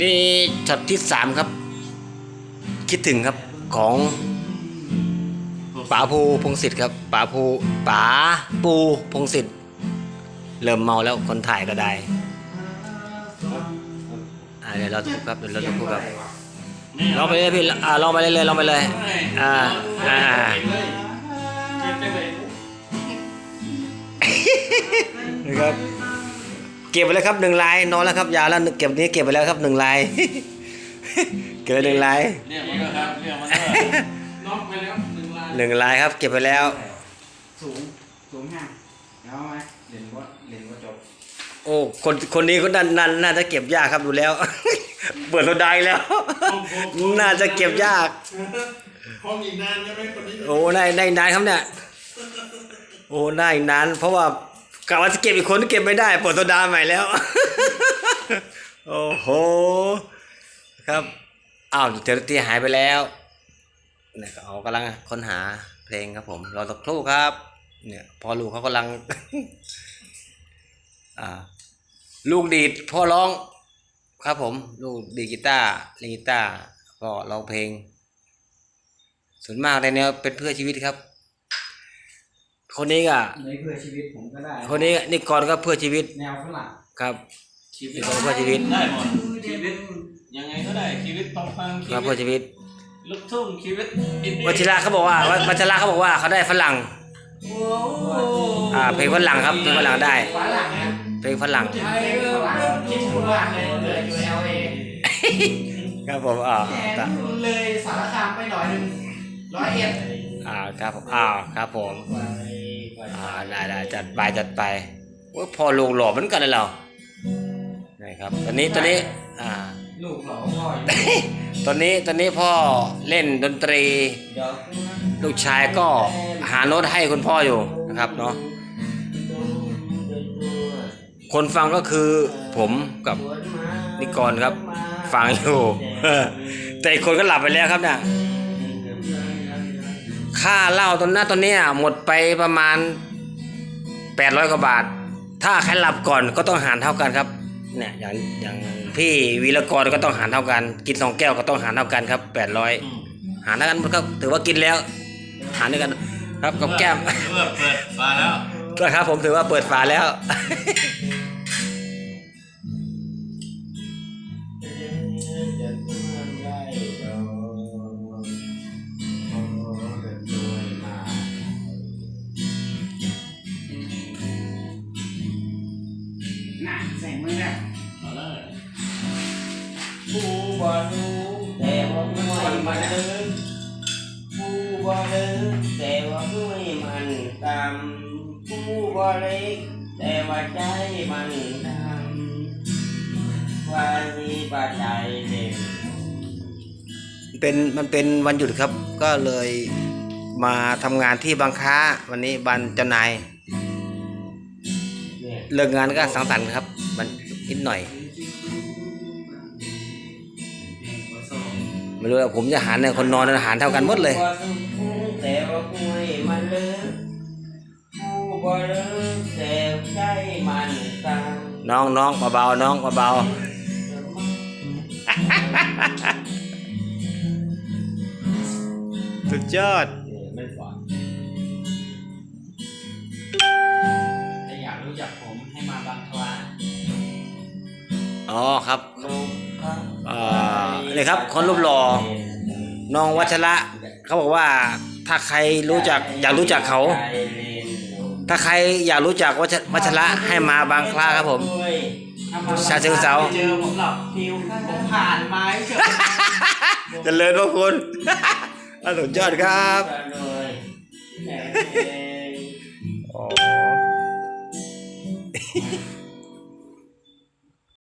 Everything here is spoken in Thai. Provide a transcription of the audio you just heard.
นี่ช็อตที่สามครับ คิดถึงครับของป๋าภูพงศิษฐ์ครับป๋าภูป๋าปูพงศิษฐ์เริ่มเมาแล้วคนถ่ายก็ได้อ่าเดี๋ยวเราจะพูดครับเดี๋ยวเราจะพูดครับลองไปเลยพี่อ่าลองไปเลยเลยลองไปเลยอ่าอ่านี่ครับ เก็บไปแล้วครับหนึ่งลายนอนแล้วครับยาวแล้วเก็บนี้เก็บไปแล้วครับหนึ่งลายเก็บไปหนึ่งลายเรียกมาเถอะครับเรียกมาเถอะน็อกไปแล้วหนึ่งลายหนึ่งลายครับ เก็บไปแล้ว สูงสูงห่างเอาไหมเรียนว่าเรียนว่าจบโอ้คนคนนี้ก็น่าน่าน่าจะเก็บยากครับดูแล้ว เปิดโซดายแล้ว น่าจะเก็บยากห้องอีกนานใช่ไหมคนนี้โอ้ได้ได้นานครับเนี่ยโอ้ได้นานเพราะว่า กะว่าจะเก็บอีกคนเก็บไม่ได้เปิดโซดาใหม่แล้ว โอ้โห ครับอ้าวเทอร์ตี้หายไปแล้วเนี่ยเขากำลังค้นหาเพลงครับผมรอสักครู่ครับ เนี่ยพอลูกเขากำลัง อ่า ลูกดีดพ่อร้อง ครับผม ลูกดีกีตาร์เล่นกีตาร์ก็ร้องเพลงส่วนมากในแนวเป็นเพื่อชีวิตครับ คนนี้ก็ในเพื่อชีวิตผมก็ได้คนนี้ก็นี่ก่อนก็เพื่อชีวิตแนวฝรั่งครับชีวิตเพื่อชีวิตได้หมดชีวิตยังไงก็ได้ชีวิตต้องฟังชีครับวิเพื่อตชีวิตลูกทุ่งชีวิตอินดี้วัชิระเขาบอกว่าวัชระเขาบอกว่าเขาได้ฝรั่งโอ้อ่าเพลงฝรั่งครับเพลงฝรั่งได้ ฝรั่งนะเพลงฝรั่งไทยฝรั่งคิดถึงมากเลยเหลืออยู่ LA ครับผมอ่าแหมเลยสารคามไปหน่อยหนึงร้อยเอ็ดอ่าครับผมอ่าครับผม อ่าได้ได้จัดไปจัดไปว่าพอลูกหล่อเหมือนกันเลยเรานะครับตอนนี้ตอนนี้อ่าลูกหล่อพ่ออยู่ตอนนี้ตอนนี้พ่อเล่นดนตรี เดี๋ยวลูกชายก็หาโน้ตให้คุณพ่ออยู่นะครับเนาะคนฟังก็คือผมกับนิกรครับ ฟังอยู่ แต่อีกคนก็หลับไปแล้วครับเนี่ย ค่าเหล้าตอนหน้าตอนเนี้ยหมดไปประมาณแปดร้อยกว่าบาท ถ้าใครหลับก่อนก็ต้องหารเท่ากันครับเนี่ยอย่างอย่างพี่วีรกรก็ต้องหารเท่ากัน กินสองแก้วก็ต้องหารเท่ากันครับแปดร้อยอืมหารเท่ากันก็ถือว่ากินแล้ว หารด้วยกัน ครับกับแก้มเพื่อเปิดมาแล้วก็ครับ ผมถือว่าเปิดฝาแล้วน่ะใส่มือนะเอาเลยผู้บ่รู้แต่ว่าผู้ไม่มันเดินผู้บ่เดินแต่ว่าผู้ไม่มันตามผู้บ่เล็กแต่ว่าใจมันดำว่ามีปัจจัยเด็กเป็นมันเป็นวันหยุดครับ ก็เลยมาทำงานที่บางค้าวันนี้บันเจ้านายเนี่ยเลิกงานก็สังสรรค์ครับ มันนิดหน่อย ไม่รู้ว่าผมจะหารเนี่ยคนนอนอาหารเท่ากันหมดเลยผู้บ่สุขแต่ว่าผู้ไม่มันเดินผู้บ่เดินแต่ใจมันตามน้องน้องเบาๆน้องเบาๆสุดยอดไม่ฝันถ้าอยากรู้จักผมให้มาบางคลา อ๋อครับลูกครับอ่านี่ครับคนรูปหล่อน้องวัชระเขาบอกว่าถ้าใครรู้จักอยากรู้จักเขา ถ้าใครอยากรู้จักวัชวัชระให้มาบางคลาครับผม ชาเชิงเทราเจอผมหลับพิวผมผ่านไม้เฉยเจริญพระคุณอะสุดยอดครับเลยอ๋อ